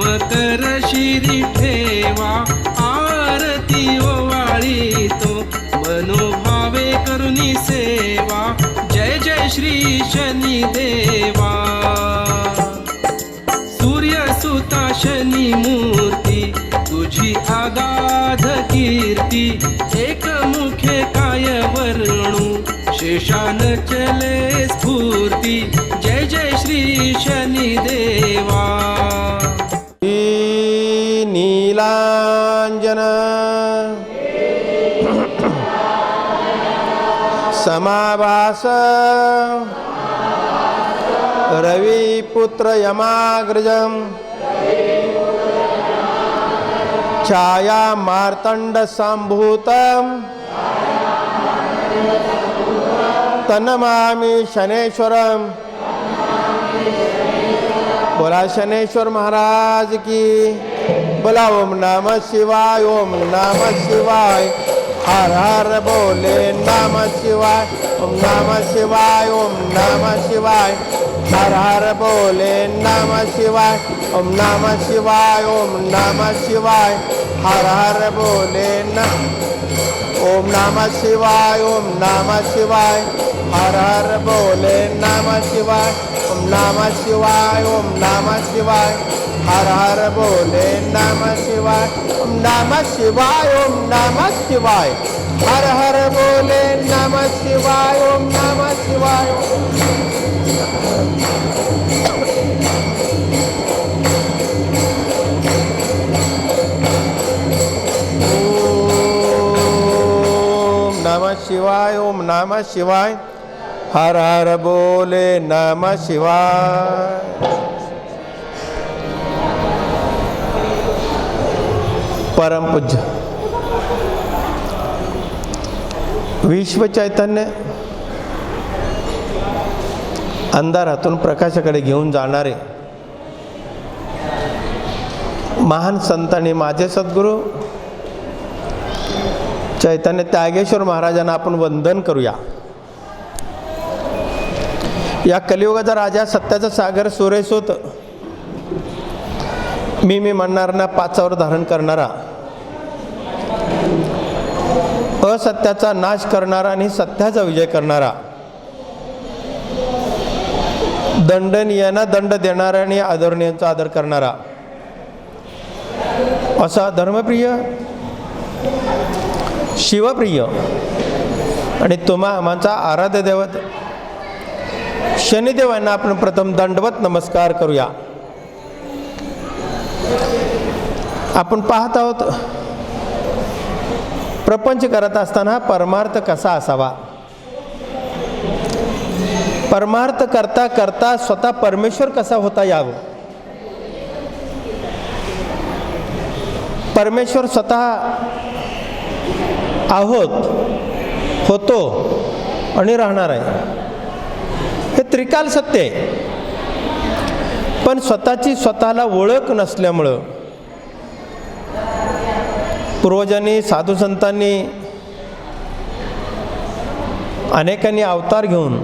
मकर शिरी ठेवा आरती ओवाळी तो मनोभावे करुणी सेवा जय जय श्री शनी देवा. सूर्य सुता शनी मूर्ती तुझी आगाध कीर्ती एक मुखे काय वर्णू शेषान चले स्फूर्ती जय जय श्री शनी देवा. नीलाञ्जन। समावास। रविपुत्र यमाग्रजम्। छाया मार्तण्ड सम्भूतम्। तन्नमामि शनेश्वरम्। बोला शनेश्वर महाराज की। बोला ओम नम शिवाय ओम नम शिवाय हर हर बोले नम शिवाय ओम नम शिवाय ओम नम शिवाय हर हर बोले नम शिवाय ओम नम शिवाय ओम नम शिवाय हर हर बोले न ओम नम शिवाय ओम नम शिवाय हर हर बोले नम शिवाय ओम नम शिवाय ओम नम शिवाय हर हर बोले नम शिवाय ओम नम शिवाय ओम नम शिवाय। हर हर बोले नम शिवाय ओम नम शिवाय। ओम नम शिवाय ओम नम शिवाय। हर हर बोले नम शिवाय। परम पूज्य। विश्व चैतन्य अंधारातून प्रकाशाकडे घेऊन जाणारे महान संत आणि माझे सद्गुरू चैतन्य त्यागेश्वर महाराजांना आपण वंदन करूया। या कलियुगाचा राजा सत्याचा सागर सुरेश होत। मी मी ना पाचावर धारण करणारा असत्याचा नाश करणारा आणि सत्याचा विजय करणारा. दंडनीयांना दंड देणारा आणि आदरणीयांचा आदर करणारा. असा धर्मप्रिय शिवप्रिय आणि तुम्हा आम्हाचा आराध्य देवत शनिदेवांना आपण प्रथम दंडवत नमस्कार करूया. आपण पाहत आहोत प्रपंच करत असताना परमार्थ कसा असावा? परमार्थ करता करता स्वतः परमेश्वर कसा होता यावं? परमेश्वर स्वतः आहोत होतो आणि राहणार आहे. हे त्रिकाल सत्य आहे. पण स्वतःची स्वतःला ओळख नसल्यामुळं पूर्वजांनी साधू संतांनी अनेकांनी अवतार घेऊन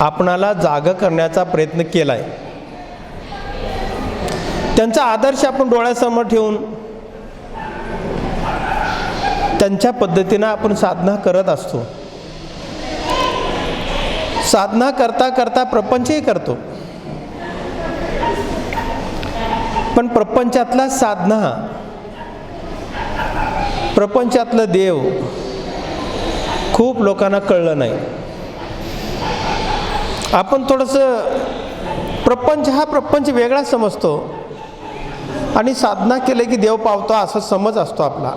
आपणाला जाग करण्याचा प्रयत्न केला आहे त्यांचा आदर्श आपण डोळ्यासमोर ठेवून त्यांच्या पद्धतीनं आपण साधना करत असतो. साधना करता करता प्रपंचही करतो. पण प्रपंचातला साधना प्रपंचातलं देव खूप लोकांना कळलं नाही. आपण थोडंसं प्रपंच हा प्रपंच वेगळा समजतो. आणि साधना केले की देव पावतो असा समज असतो आपला.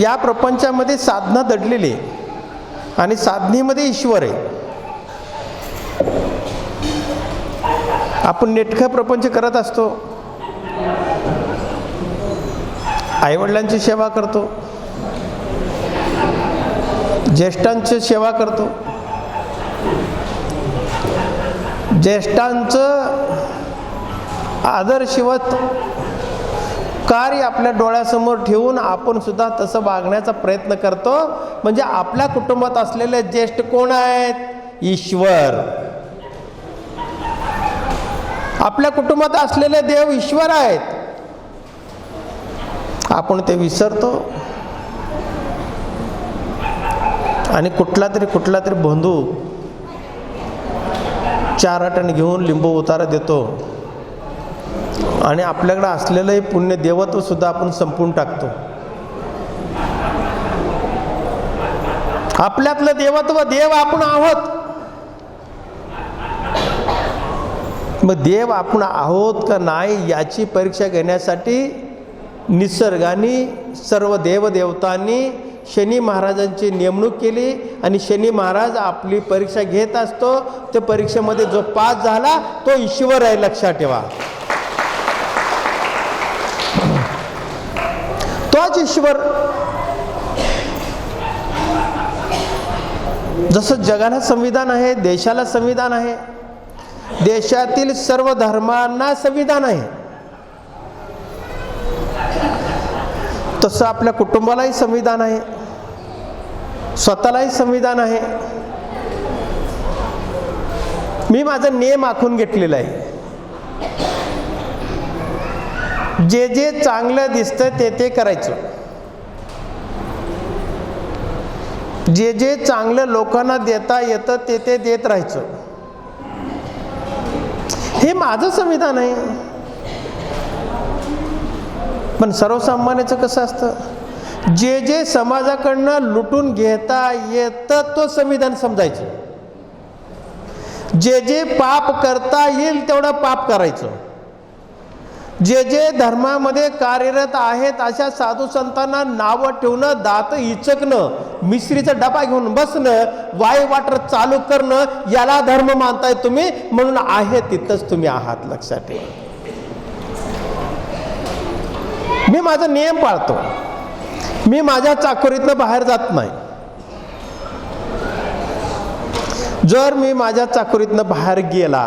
या प्रपंचामध्ये साधना दडलेली आहे. आणि साधनेमध्ये ईश्वर आहे. आपण नेटकं प्रपंच करत असतो. आईवडिलांची सेवा करतो. ज्येष्ठांची सेवा करतो. ज्येष्ठांचं आदर्शवत कार्य आपल्या डोळ्यासमोर ठेवून आपण सुद्धा तसं वागण्याचा प्रयत्न करतो. म्हणजे आपल्या कुटुंबात असलेले ज्येष्ठ कोण आहेत? ईश्वर. आपल्या कुटुंबात असलेले देव ईश्वर आहेत. आपण ते विसरतो. आणि कुठला तरी कुठला तरी बंधू चार आटण घेऊन लिंबू उतारा देतो. आणि आपल्याकडे असलेलंही पुण्य देवत्व सुद्धा आपण संपून टाकतो. आपल्यातलं देवत्व देव आपण आहोत. मग देव आपण आहोत का नाही याची परीक्षा घेण्यासाठी निसर्गाने सर्व देवदेवतांनी शनी महाराजांची नेमणूक केली आणि शनी महाराज आपली परीक्षा घेत असतो. त्या परीक्षेमध्ये जो पास झाला तो ईश्वर आहे लक्षात ठेवा. तोच ईश्वर. जसं जगाला संविधान आहे देशाला संविधान आहे देशातील सर्व धर्मांना संविधान आहे. तसं आपल्या कुटुंबालाही संविधान आहे. स्वतःलाही संविधान आहे. मी माझा नियम आखून घेतलेला आहे. जे जे चांगलं दिसतं ते ते करायचं. जे जे चांगलं लोकांना देता येतं ते ते देत राहायचं. हे माझं संविधान आहे. पण सर्वसामान्याचं कसं असतं? जे जे समाजाकडनं लुटून घेता येतं तो संविधान समजायचं. जे जे पाप करता येईल तेवढं पाप करायचं. जे जे धर्मामध्ये कार्यरत आहेत अशा साधू संतांना नावं ठेवणं दात इचकणं मिश्रीचा डबा घेऊन बसणं वाय वाटर चालू करणं याला धर्म मानताय तुम्ही म्हणून आहे तिथंच तुम्ही आहात लक्षात ठेवा. मी माझा नियम पाळतो. मी माझ्या चाकोरीतनं बाहेर जात नाही. जर मी माझ्या चाकोरीतनं बाहेर गेला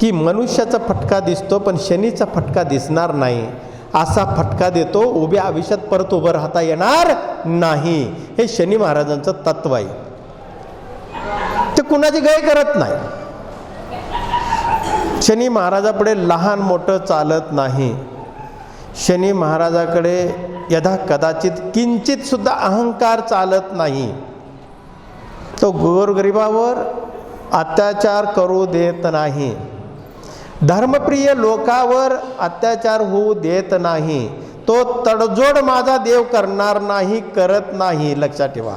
की मनुष्याचा फटका दिसतो पण शनीचा फटका दिसणार नाही असा फटका देतो उभ्या आयुष्यात परत उभं राहता येणार नाही. हे शनी महाराजांचं तत्व आहे. ते कुणाची गय करत नाही. शनी महाराजापुढे लहान मोठं चालत नाही. शनी महाराजाकडे यदा कदाचित किंचित सुद्धा अहंकार चालत नाही तो गोरगरिबावर अत्याचार करू देत नाही. धर्मप्रिय लोकावर अत्याचार होऊ देत नाही. तो तडजोड माझा देव करणार नाही करत नाही. लक्षात ठेवा.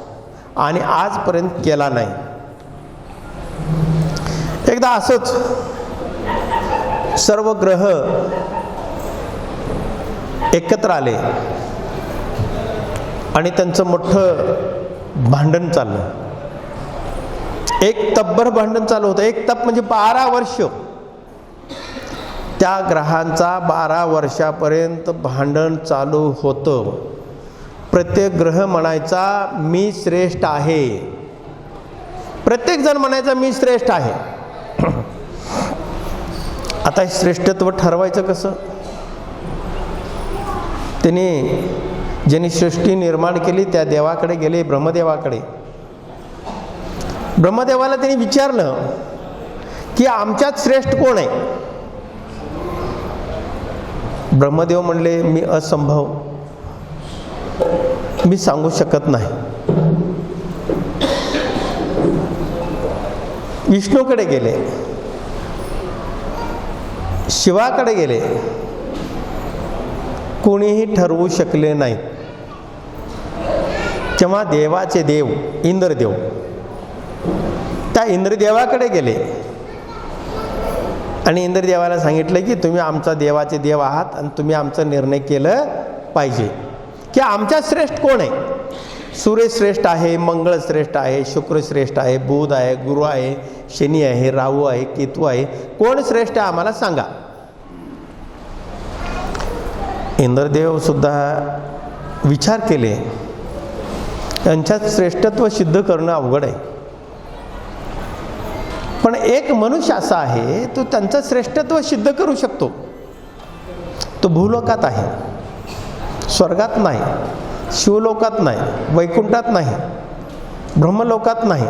आणि आजपर्यंत केला नाही. एकदा असंच सर्व ग्रह एकत्र आले. आणि त्यांचं मोठं भांडण चाललं. एक तब्बर भांडण चालू होतं. एक तप म्हणजे बारा वर्ष. त्या ग्रहांचा बारा वर्षापर्यंत भांडण चालू होतं. प्रत्येक ग्रह म्हणायचा मी श्रेष्ठ आहे. प्रत्येक जण म्हणायचा मी श्रेष्ठ आहे. आता हे श्रेष्ठत्व ठरवायचं कसं? त्यांनी ज्यांनी सृष्टी निर्माण केली त्या देवाकडे गेले ब्रह्मदेवाकडे. ब्रह्मदेवाला त्यांनी विचारलं की आमच्यात श्रेष्ठ कोण आहे? ब्रह्मदेव म्हणले मी असंभव. मी सांगू शकत नाही. विष्णूकडे गेले. शिवाकडे गेले. कुणीही ठरवू शकले नाही. जेव्हा देवाचे देव इंद्रदेव त्या इंद्रदेवाकडे गेले. आणि इंद्रदेवाला सांगितलं की तुम्ही आमचा देवाचे देव आहात आणि तुम्ही आमचा निर्णय केलं पाहिजे. की आमच्या श्रेष्ठ कोण आहे? सूर्य श्रेष्ठ आहे मंगळ श्रेष्ठ आहे शुक्र श्रेष्ठ आहे बुध आहे गुरु आहे शनी आहे राहू आहे केतू आहे. कोण श्रेष्ठ आहे आम्हाला सांगा. इंद्रदेव सुद्धा विचार केले. यांच्यात श्रेष्ठत्व सिद्ध करणं अवघड आहे. पण एक मनुष्य असा आहे तो त्यांचं श्रेष्ठत्व सिद्ध करू शकतो. तो भूलोकात आहे. स्वर्गात नाही. शिवलोकात नाही. वैकुंठात नाही. ब्रह्मलोकात नाही.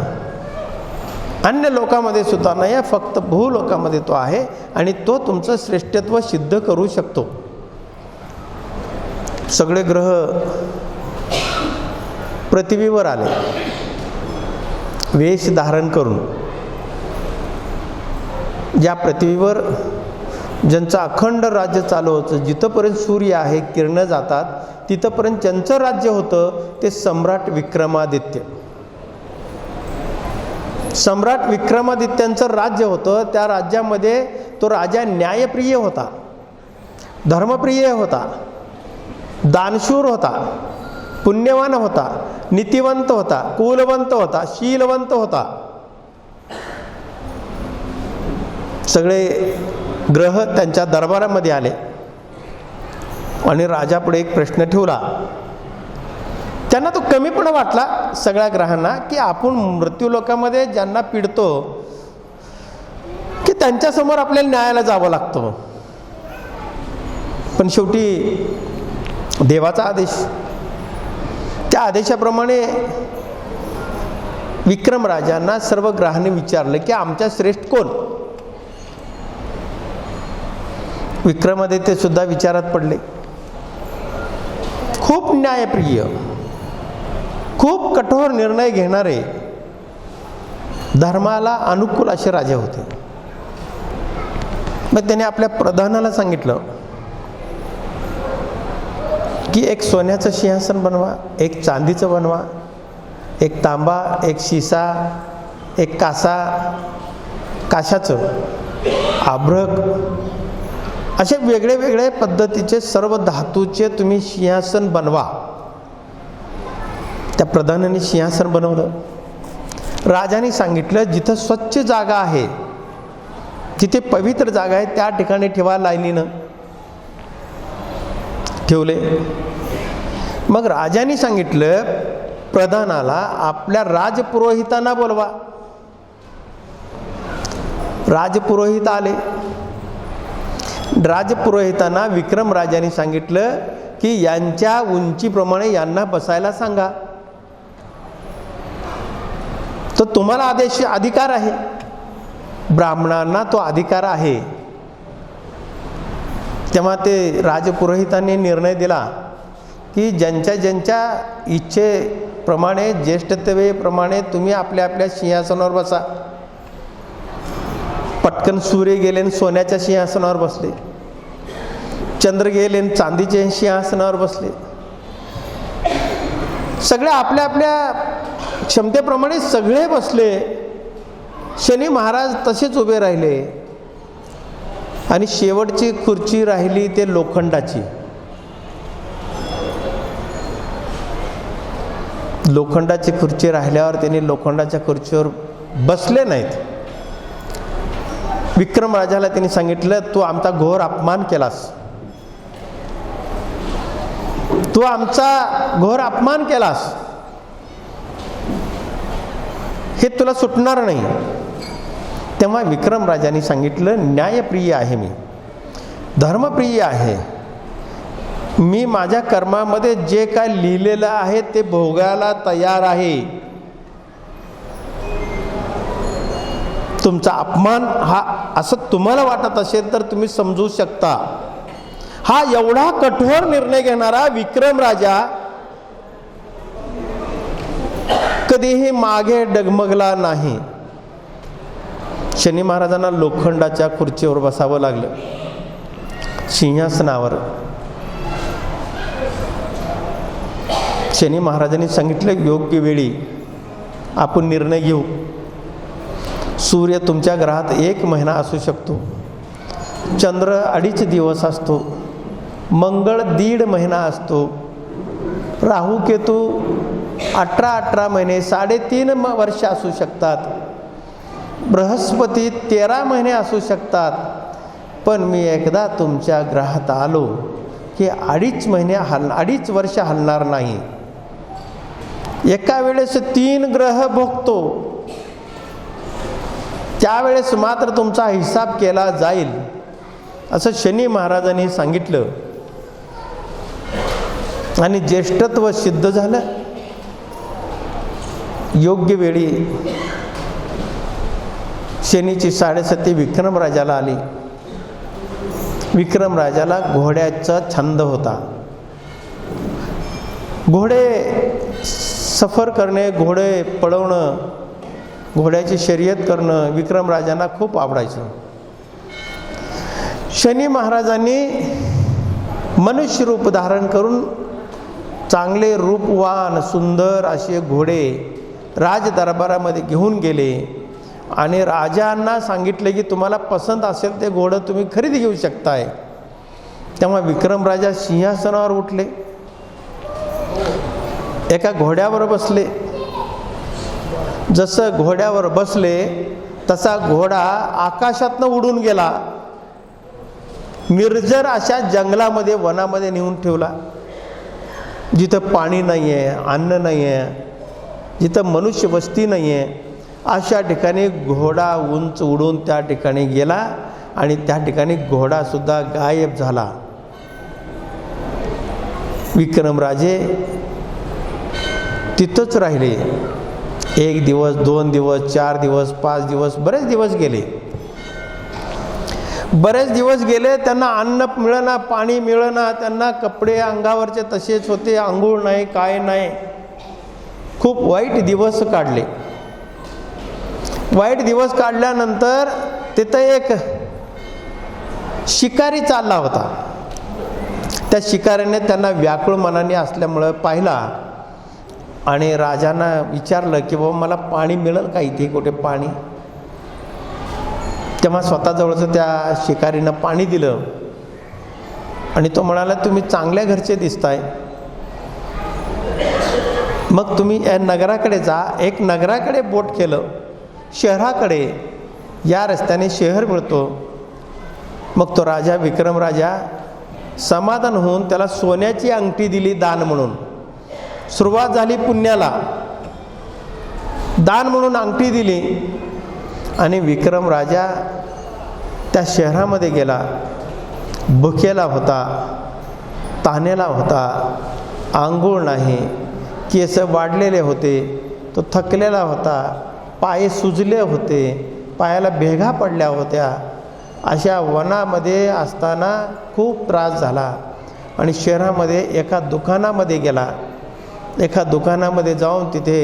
अन्य लोकामध्ये सुद्धा नाही आहे फक्त भूलोकामध्ये तो आहे आणि तो तुमचं श्रेष्ठत्व सिद्ध करू शकतो. सगळे ग्रह पृथ्वीवर आले. वेश धारण करून ज्या पृथ्वीवर ज्यांचं अखंड राज्य चालू होतं जिथंपर्यंत सूर्य आहे किरणं जातात तिथंपर्यंत ज्यांचं राज्य होतं ते सम्राट विक्रमादित्य. सम्राट विक्रमादित्यांचं राज्य होतं त्या राज्यामध्ये तो राजा न्यायप्रिय होता धर्मप्रिय होता. दानशूर होता पुण्यवान होता नीतिवंत होता कुलवंत होता शीलवंत होता. सगळे ग्रह त्यांच्या दरबारामध्ये आले. आणि राजापुढे एक प्रश्न ठेवला. त्यांना तो कमीपणा वाटला सगळ्या ग्रहांना की आपण मृत्यूलोकामध्ये ज्यांना पिडतो की त्यांच्यासमोर आपल्याला न्यायाला जावं लागतं. पण शेवटी देवाचा आदेश. त्या आदेशाप्रमाणे विक्रम राजांना सर्व ग्रहाने विचारलं की आमच्या श्रेष्ठ कोण? विक्रमादित्य सुद्धा विचारात पडले. खूप न्यायप्रिय खूप कठोर निर्णय घेणारे धर्माला अनुकूल असे राजे होते. मग त्याने आपल्या प्रधानाला सांगितलं की एक सोन्याचं सिंहासन बनवा एक चांदीचं बनवा एक तांबा एक शिसा एक कासा काशाचं आभ्रक असे वेगळे वेगळे पद्धतीचे सर्व धातूचे तुम्ही सिंहासन बनवा. त्या प्रधानाने सिंहासन बनवलं. राजाने सांगितलं जिथं स्वच्छ जागा आहे जिथे पवित्र जागा आहे त्या ठिकाणी ठेवा लायलीनं ठेवले. मग राजाने सांगितलं प्रधानाला आपल्या राजपुरोहितांना बोलवा. राजपुरोहित आले. राजपुरोहितांना विक्रम राजाने सांगितलं की यांच्या उंचीप्रमाणे यांना बसायला सांगा. तर तुम्हाला आदेश अधिकार आहे. ब्राह्मणांना तो अधिकार आहे. तेव्हा ते राजपुरोहितांनी निर्णय दिला की ज्यांच्या ज्यांच्या इच्छेप्रमाणे ज्येष्ठत्वेप्रमाणे तुम्ही आपल्या आपल्या सिंहासनावर बसा. पटकन सूर्य गेले आणि सोन्याच्या सिंहासनावर बसले. चंद्र गेले आणि चांदीच्या सिंहासनावर बसले. सगळे आपल्या आपल्या क्षमतेप्रमाणे सगळे बसले. शनी महाराज तसेच उभे राहिले. आणि शेवटची खुर्ची राहिली ते लोखंडाची. लोखंडाची खुर्ची राहिल्यावर त्यांनी लोखंडाच्या खुर्चीवर बसले नाहीत. विक्रम राजाला त्यांनी सांगितलं तू आमचा घोर अपमान केलास. तू आमचा घोर अपमान केलास. हे तुला सुटणार नाही. तेव्हा विक्रम राजाने सांगितलं न्यायप्रिय आहे मी. धर्मप्रिय आहे. मी माझ्या कर्मामध्ये जे काय लिहिलेलं आहे ते भोगायला तयार आहे. तुमचा अपमान हा असं तुम्हाला वाटत असेल तर तुम्ही समजू शकता. हा एवढा कठोर निर्णय घेणारा विक्रम राजा कधीही मागे डगमगला नाही. शनी महाराजांना लोखंडाच्या खुर्चीवर बसावं लागलं. सिंहासनावर. शनी महाराजांनी सांगितलं योग्य वेळी आपण निर्णय घेऊ. सूर्य तुमच्या ग्रहात एक महिना असू शकतो. चंद्र अडीच दिवस असतो. मंगळ दीड महिना असतो. राहू केतू अठरा अठरा महिने साडेतीन वर्ष असू शकतात. बृहस्पती तेरा महिने असू शकतात. पण मी एकदा तुमच्या ग्रहात आलो की अडीच महिने हल अडीच वर्ष हलणार नाही. एका वेळेस तीन ग्रह भोगतो. त्यावेळेस मात्र तुमचा हिसाब केला जाईल. असं शनी महाराजांनी सांगितलं. आणि ज्येष्ठत्व सिद्ध झालं. योग्य वेळी शनीची साडेसती विक्रम राजाला आली. विक्रम राजाला घोड्याचा छंद होता. घोडे सफर करणे घोडे पळवणं घोड्याची शर्यत करणं विक्रम राजांना खूप आवडायचं. शनी महाराजांनी मनुष्य रूप धारण करून चांगले रूपवान सुंदर असे घोडे राजदरबारामध्ये घेऊन गेले. आणि राजांना सांगितले की तुम्हाला पसंत असेल ते घोडं तुम्ही खरेदी घेऊ शकताय. तेव्हा विक्रम राजा सिंहासनावर उठले. एका घोड्यावर बसले. जसं घोड्यावर बसले तसा घोडा आकाशातनं उडून गेला. निर्जर अशा जंगलामध्ये वनामध्ये नेऊन ठेवला. जिथं पाणी नाही आहे अन्न नाही आहे जिथं मनुष्य वस्ती नाही आहे अशा ठिकाणी घोडा उंच उडून त्या ठिकाणी गेला आणि त्या ठिकाणी घोडासुद्धा गायब झाला. विक्रमराजे तिथंच राहिले. एक दिवस दोन दिवस चार दिवस पाच दिवस बरेच दिवस गेले. बरेच दिवस गेले त्यांना अन्न मिळना पाणी मिळना त्यांना कपडे अंगावरचे तसेच होते आंघोळ नाही काय नाही. खूप वाईट दिवस काढले. वाईट दिवस काढल्यानंतर तिथं एक शिकारी चालला होता. त्या शिकाऱ्याने त्यांना व्याकुळ मनाने असल्यामुळं पाहिला आणि राजांना विचारलं की बाबा मला पाणी मिळेल का इथे? कुठे पाणी? तेव्हा स्वतःजवळचं त्या शिकारीनं पाणी दिलं. आणि तो म्हणाला तुम्ही चांगल्या घरचे दिसताय. मग तुम्ही या नगराकडे जा. एक नगराकडे बोट केलं. शहराकडे या रस्त्याने शहर मिळतो मग तो राजा विक्रम राजा समाधान होऊन त्याला सोन्याची अंगठी दिली दान म्हणून. सुरुवात झाली पुण्याला. दान म्हणून अंगठी दिली आणि विक्रम राजा त्या शहरामध्ये गेला. भुकेला होता तानेला होता आंघोळ नाही केस वाढलेले होते तो थकलेला होता. पाय सुजले होते पायाला भेगा पडल्या होत्या. अशा वनामध्ये असताना खूप त्रास झाला आणि शहरामध्ये एका दुकानामध्ये गेला. एका दुकानामध्ये जाऊन तिथे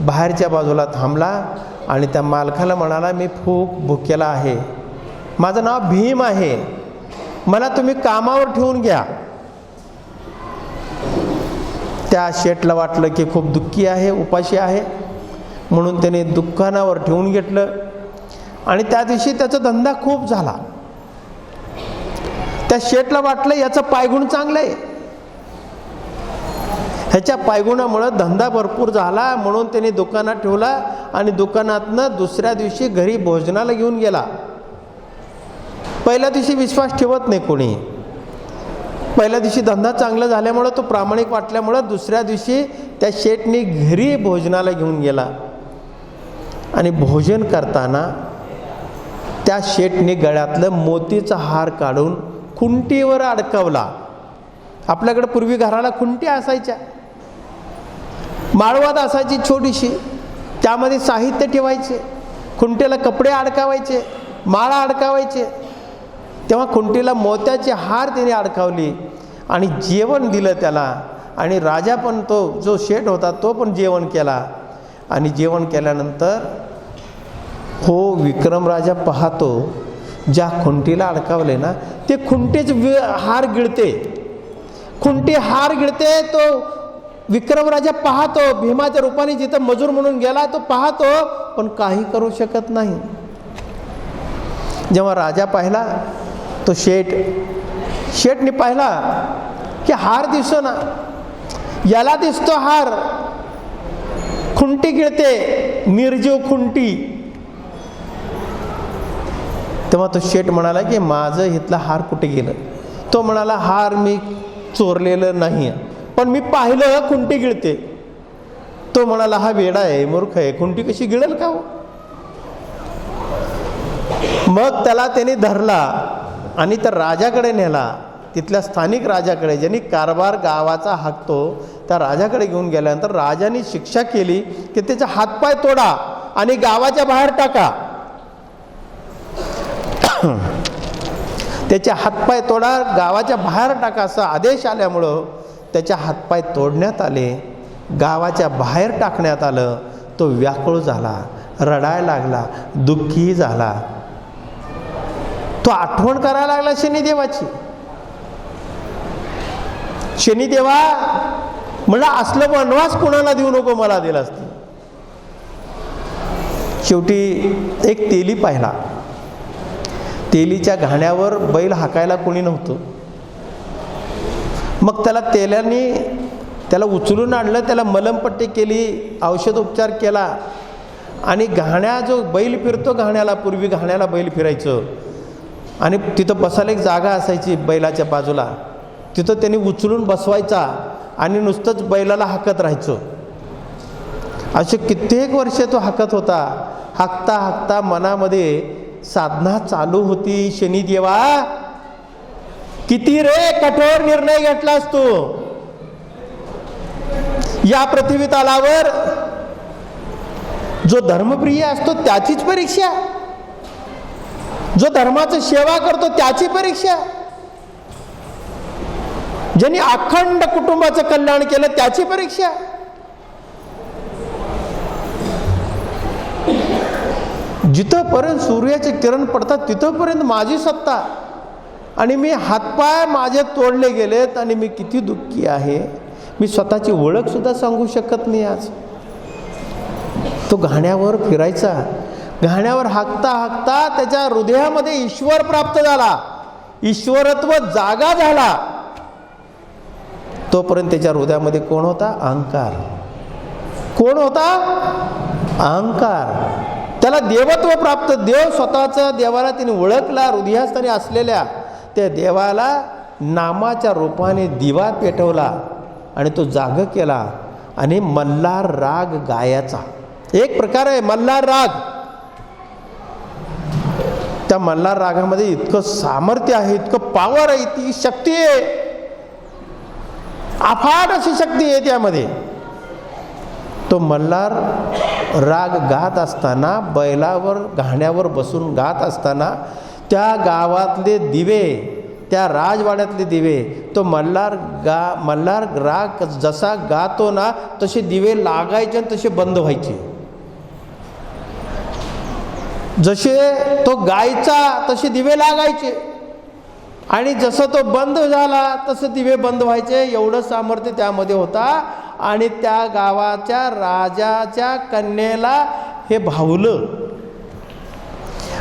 बाहेरच्या बाजूला थांबला आणि त्या मालकाला म्हणाला मी खूप भुकेला आहे. माझं नाव भीम आहे. मला तुम्ही कामावर ठेवून घ्या. त्या शेटला वाटलं की खूप दुःखी आहे उपाशी आहे. म्हणून त्याने दुकानावर ठेवून घेतलं. आणि त्या दिवशी त्याचा धंदा खूप झाला. त्या शेटला वाटलं याचं पायगुण चांगलं आहे. ह्याच्या पायगुणामुळं धंदा भरपूर झाला म्हणून त्याने दुकानात ठेवला आणि दुकानातनं दुसऱ्या दिवशी घरी भोजनाला घेऊन गेला. पहिल्या दिवशी विश्वास ठेवत नाही कोणी. पहिल्या दिवशी धंदा चांगला झाल्यामुळं तो प्रामाणिक वाटल्यामुळं दुसऱ्या दिवशी त्या शेटने घरी भोजनाला घेऊन गेला. आणि भोजन करताना त्या शेटने गळ्यातलं मोतीचा हार काढून खुंटीवर अडकवला. आपल्याकडे पूर्वी घराला खुंटी असायच्या. माळवाद असायची छोटीशी. त्यामध्ये साहित्य ठेवायचे. खुंटीला कपडे अडकावायचे माळा अडकावायचे. तेव्हा खुंटीला मोत्याचे हार त्याने अडकावली आणि जेवण दिलं त्याला. आणि राजा पण तो जो शेठ होता तो पण जेवण केला. आणि जेवण केल्यानंतर हो विक्रम राजा पाहतो ज्या खुंटीला अडकावले ना ते खुंटेच हार गिळते. खुंटी हार गिळते तो विक्रम राजा पाहतो भीमाच्या रूपाने जिथं मजूर म्हणून गेला तो पाहतो पण काही करू शकत नाही. जेव्हा राजा पाहिला तो शेठ शेठने पाहिला की हार दिसतो ना याला दिसतो हार. खुंटी गिळते निर्जीव खुंटी. तेव्हा तो शेठ म्हणाला की माझं इथला हार कुठे गेलं? तो म्हणाला हार मी चोरलेलं नाही पण मी पाहिलं खुंटी गिळते. तो म्हणाला हा वेडा आहे मूर्ख आहे खुंटी कशी गिळेल का हो? मग त्याला त्याने धरला आणि त्या राजाकडे नेला. तिथल्या स्थानिक राजाकडे ज्यांनी कारभार गावाचा हाकतो त्या राजाकडे घेऊन गेल्यानंतर राजाने शिक्षा केली की त्याचा हातपाय तोडा आणि गावाच्या बाहेर टाका. त्याचे हातपाय तोडा गावाच्या बाहेर टाका असा आदेश आल्यामुळं त्याच्या हातपाय तोडण्यात आले. गावाच्या बाहेर टाकण्यात आलं. तो व्याकुळ झाला रडायला लागला दुःखी झाला. तो आठवण करायला लागला शनिदेवाची. शनिदेवा मला असलं वनवास कोणाला देऊ नको मला दिला असतं शेवटी एक तेली पाहिला. तेलीच्या घाण्यावर बैल हाकायला कोणी नव्हतं. मग त्याला तेल्याने त्याला उचलून आणलं त्याला मलमपट्टी केली औषध उपचार केला. आणि घाण्या जो बैल फिरतो घाण्याला पूर्वी घाण्याला बैल फिरायचं. आणि तिथं बसायला एक जागा असायची बैलाच्या बाजूला. तिथं त्यांनी उचलून बसवायचा आणि नुसतंच बैलाला हाकत राहायचं. असे कित्येक वर्ष तो हाकत होता. हाकता हाकता मनामध्ये साधना चालू होती शनिदेवा किती रे कठोर निर्णय घेतलास तू. या पृथ्वी तलावर जो धर्मप्रिय असतो त्याचीच परीक्षा. जो धर्माचं सेवा करतो त्याची परीक्षा. ज्यांनी अखंड कुटुंबाचं कल्याण केलं त्याची परीक्षा. जिथंपर्यंत सूर्याचे किरण पडतात तिथंपर्यंत माझी सत्ता. आणि मी हातपाय माझे तोडले गेलेत आणि मी किती दुःखी आहे. मी स्वतःची ओळखसुद्धा सांगू शकत नाही आज. तो घाण्यावर फिरायचा. घाण्यावर हाकता हाकता त्याच्या हृदयामध्ये ईश्वर प्राप्त झाला. ईश्वरत्व जागा झाला. तोपर्यंत त्याच्या हृदयामध्ये कोण होता? अहंकार. कोण होता? अहंकार. त्याला देवत्व प्राप्त देव स्वतःचा देवाला तिने ओळखला हृदयास्थानी असलेल्या त्या देवाला नामाच्या रूपाने दिवा पेटवला आणि तो जाग केला आणि मल्हार राग गायाचा. एक प्रकार आहे मल्हार राग. त्या मल्हार रागामध्ये इतकं सामर्थ्य आहे इतकं पावर आहे ती शक्ती आहे. अफाट अशी शक्ती आहे त्यामध्ये. तो मल्हार राग गात असताना बैलावर घाण्यावर बसून गात असताना त्या गावातले दिवे त्या राजवाड्यातले दिवे तो मल्हार गा मल्हार राग जसा गातो ना तसे दिवे लागायचे आणि तसे बंद व्हायचे. जसे तो गायचा तसे दिवे लागायचे. आणि जसं तो बंद झाला तसं दिवे बंद व्हायचे. एवढं सामर्थ्य त्यामध्ये होता. आणि त्या गावाच्या राजाच्या कन्येला हे भावलं.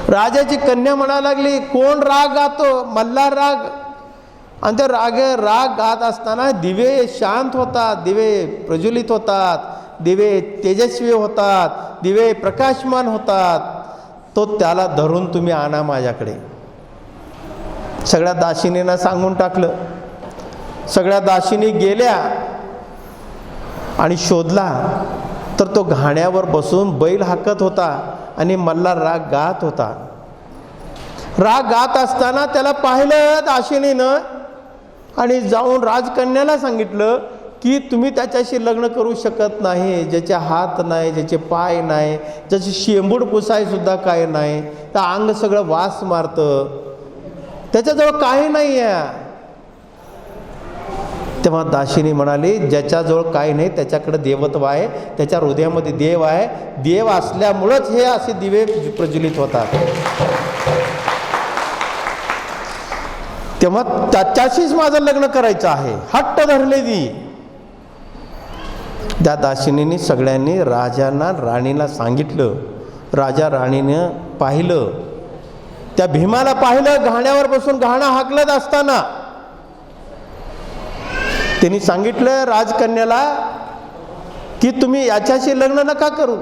राजाची कन्या म्हणा लागली कोण राग गातो? मल्हार राग. आणि ते राग राग गात असताना दिवे शांत होतात दिवे प्रज्वलित होतात दिवे तेजस्वी होतात दिवे प्रकाशमान होतात. तो त्याला धरून तुम्ही आणा माझ्याकडे. सगळ्या दाशिनींना सांगून टाकलं. सगळ्या दाशिनी गेल्या आणि शोधला तर तो घाण्यावर बसून बैल हाकत होता आणि मल्हार राग गात होता. राग गात असताना त्याला पाहिलं आशिनीनं आणि जाऊन राजकन्याला सांगितलं की तुम्ही त्याच्याशी लग्न करू शकत नाही ज्याचे हात नाही ज्याचे पाय नाही ज्याचे शेंबूड पुसायसुद्धा काय नाही. तर अंग सगळं वास मारतं. त्याच्याजवळ काही नाही आहे तेव्हा दाशिनी म्हणाली ज्याच्याजवळ काही नाही त्याच्याकडे देवत्व आहे त्याच्या हृदयामध्ये देव आहे. देव असल्यामुळंच हे असे दिवे प्रज्वलित होतात. तेव्हा त्याच्याशीच माझं लग्न करायचं आहे. हट्ट धरले ती. त्या दाशिनीने सगळ्यांनी राजांना राणीला सांगितलं. राजा राणीनं पाहिलं. त्या भीमाला पाहिलं घाण्यावर बसून घाणं हाकलत असताना. त्यांनी सांगितलं राजकन्याला की तुम्ही याच्याशी लग्न नका करू.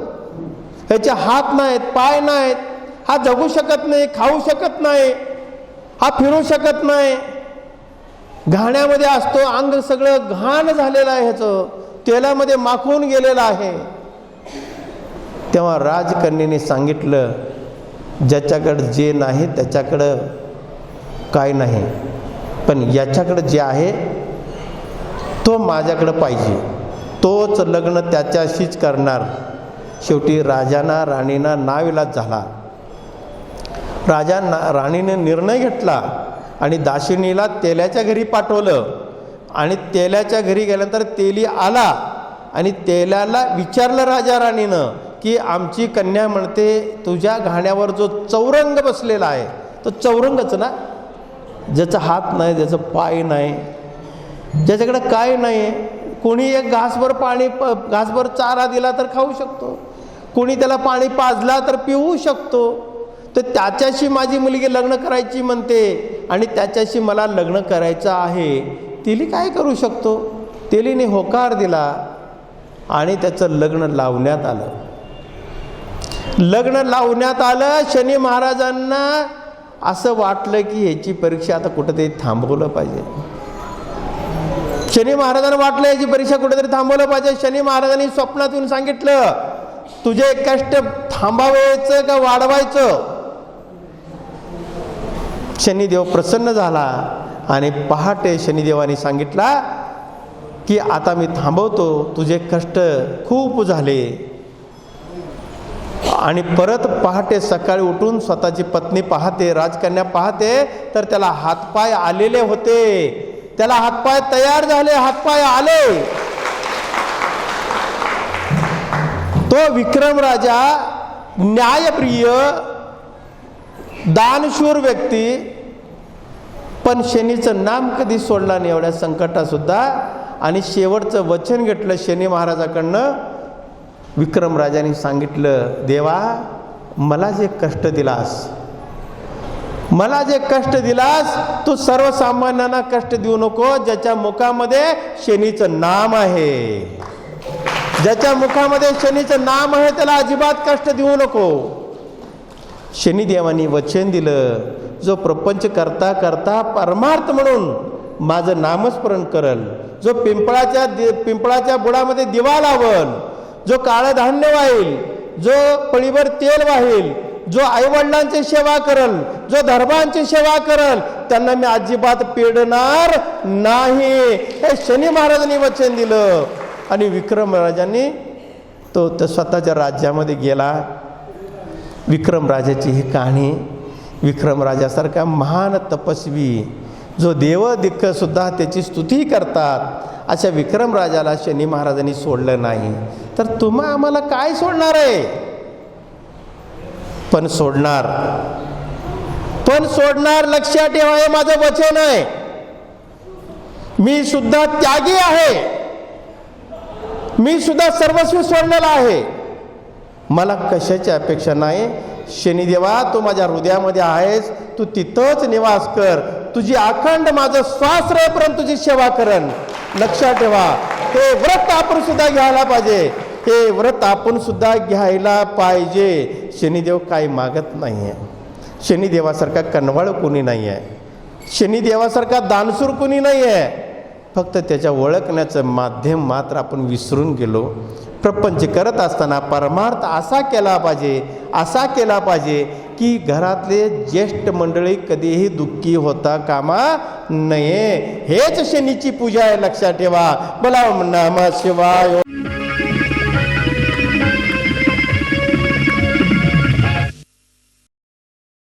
ह्याचे हात नाहीत पाय नाहीत हा जगू शकत नाही खाऊ शकत नाही हा फिरू शकत नाही. घाण्यामध्ये असतो अंग सगळं घाण झालेलं आहे ह्याचं तेलामध्ये माखून गेलेलं आहे. तेव्हा राजकन्याने सांगितलं ज्याच्याकडं जे नाही त्याच्याकडं काय नाही पण याच्याकडं जे आहे तो माझ्याकडं पाहिजे. तोच लग्न त्याच्याशीच करणार. शेवटी राजाना राणीना नाविलाज झाला. राजा ना राणीने निर्णय घेतला आणि दाशिनीला तेल्याच्या घरी पाठवलं. आणि तेल्याच्या घरी गेल्यानंतर तेली आला आणि तेल्याला विचारलं राजा राणीनं की आमची कन्या म्हणते तुझ्या घाण्यावर जो चौरंग बसलेला आहे तो चौरंगच ना? ज्याचा हात नाही ज्याचं पाय नाही ज्याच्याकडे काय नाही कोणी एक घासभर पाणी प घासभर चारा दिला तर खाऊ शकतो. कोणी त्याला पाणी पाजला तर पिऊ शकतो. तर त्याच्याशी माझी मुलगी लग्न करायची म्हणते आणि त्याच्याशी मला लग्न करायचं आहे. तिली काय करू शकतो? तेलीने होकार दिला आणि त्याचं लग्न लावण्यात आलं. लग्न लावण्यात आलं शनी महाराजांना असं वाटलं की ह्याची परीक्षा आता कुठंतरी थांबवलं पाहिजे. शनी महाराजांना वाटलं याची परीक्षा कुठेतरी थांबवलं पाहिजे. शनी महाराजांनी स्वप्नातून सांगितलं तुझे कष्ट थांबावायचं का वाढवायचं? शनिदेव प्रसन्न झाला आणि पहाटे शनिदेवाने सांगितला की आता मी थांबवतो तुझे कष्ट खूप झाले. आणि परत पहाटे सकाळी उठून स्वतःची पत्नी पाहते राजकन्या पाहते तर त्याला हातपाय आलेले होते. त्याला हातपाय तयार झाले हातपाय आले. तो विक्रम राजा न्यायप्रिय दानशूर व्यक्ती पण शनीचं नाम कधी सोडला नाही एवढ्या संकटात सुद्धा आणि शेवटचं वचन घेतलं शनी महाराजाकडनं विक्रम राजाने सांगितलं देवा मला जे कष्ट दिलास मला जे कष्ट दिलास तू सर्वसामान्यांना कष्ट देऊ नको ज्याच्या मुखामध्ये शनीचं नाम आहे. ज्याच्या मुखामध्ये शनीचं नाम आहे त्याला अजिबात कष्ट देऊ नको. शनिदेवानी वचन दिलं जो प्रपंच करता करता परमार्थ म्हणून माझं नामस्मरण करल जो पिंपळाच्या दि पिंपळाच्या बुडामध्ये दिवा लावल जो काळं धान्य वाहील जो पळीवर तेल वाहील जो आईवडिलांची सेवा करल जो धर्मांची सेवा करल त्यांना मी अजिबात पेडणार नाही. हे शनी महाराजांनी वचन दिलं. आणि विक्रम राजांनी तो त्या स्वतःच्या राज्यामध्ये गेला. विक्रम राजाची ही कहाणी विक्रम राजासारखा महान तपस्वी जो देव सुद्धा त्याची स्तुती करतात अशा विक्रम राजाला शनी महाराजांनी सोडलं नाही. तर तुम्हा आम्हाला काय सोडणार आहे? पण सोडणार. पण सोडणार लक्षात ठेवा हे माझं वचन आहे. मी सुद्धा त्यागी आहे. मी सुद्धा सर्वस्वी सोडलेला आहे. मला कशाची अपेक्षा नाही? शनिदेवा तू माझ्या हृदयामध्ये आहेस. तू तिथंच निवास कर. तुझी अखंड माझं श्वास परंतु तुझी सेवा करण. लक्षात ठेवा हे व्रत आपण सुद्धा घ्यायला पाहिजे. हे व्रत आपण सुद्धा घ्यायला पाहिजे. शनिदेव काही मागत नाही आहे शनिदेवासारखा कनवाळ कोणी नाही आहे शनिदेवासारखा दानसूर कोणी नाही आहे फक्त त्याच्या ओळखण्याचं माध्यम मात्र आपण विसरून गेलो. प्रपंच करत असताना परमार्थ असा केला पाहिजे असा केला पाहिजे की घरातले ज्येष्ठ मंडळी कधीही दुःखी होता कामा नये. हेच शनीची पूजा आहे लक्षात ठेवा. बोला नम शिवाय.